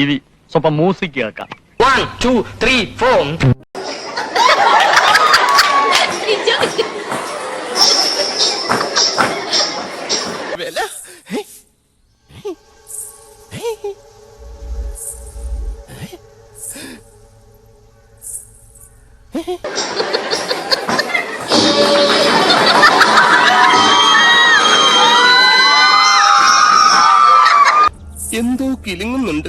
ഇനി സ്വപ്പം മ്യൂസിക് കേൾക്കാം. വൺ ടു ത്രീ ഫോർ എന്തോ കിലുങ്ങുന്നുണ്ട്.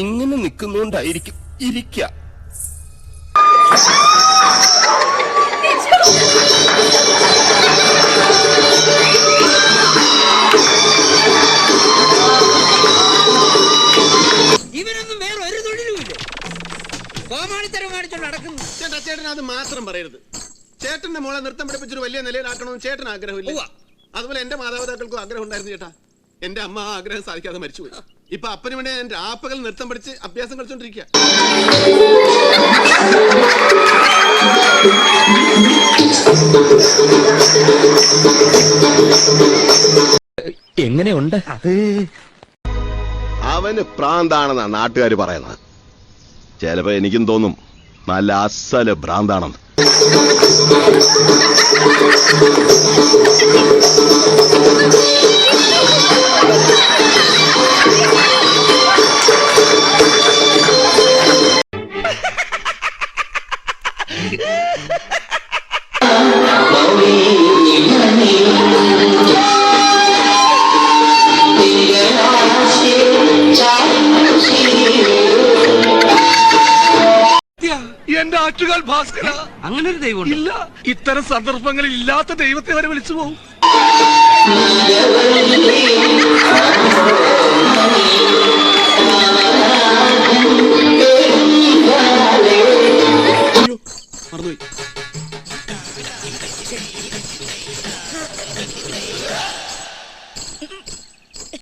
ഇങ്ങനെ നിൽക്കുന്നോണ്ടായിരിക്കും ഇരിക്ക. ഇവനൊന്നും വേറെ ഒരു തൊഴിലുമില്ല കോമാളിത്തരം കാണിച്ചോണ്ട് നടക്കുന്നു. ചേട്ടാ ചേട്ടൻ അത് മാത്രം പറയരുത്. ചേട്ടന്റെ മോളെ നൃത്തം പഠിപ്പിച്ചൊരു വലിയ നിലയിലാക്കണമെന്ന് ചേട്ടൻ ആഗ്രഹമില്ല. അതുപോലെ എന്റെ മാതാപിതാക്കൾക്കും ആഗ്രഹം ഉണ്ടായിരുന്നു ചേട്ടാ. എന്റെ അമ്മ ആ ആഗ്രഹം സാധിക്കാതെ മരിച്ചുപോയി. ഇപ്പൊ അപ്പന് വേണ്ടി ഞാൻ രാപ്പകൽ നൃത്തം പഠിച്ച് അഭ്യാസം കളിച്ചോണ്ടിരിക്കുക എങ്ങനെയുണ്ട്? അത് അവന് പ്രാന്താണെന്നാ നാട്ടുകാർ പറയുന്നത്. ചിലപ്പോ എനിക്കും തോന്നും നല്ല അസൽ ഭ്രാന്താണെന്ന്. എന്റെ ആറ്റുകാൽ ഭാസ്കര. അങ്ങനെ ഒരു ദൈവം ഇല്ല ഇത്തരം സന്ദർഭങ്ങളിൽ ഇല്ലാത്ത ദൈവത്തെ വരെ വിളിച്ചു പോകും.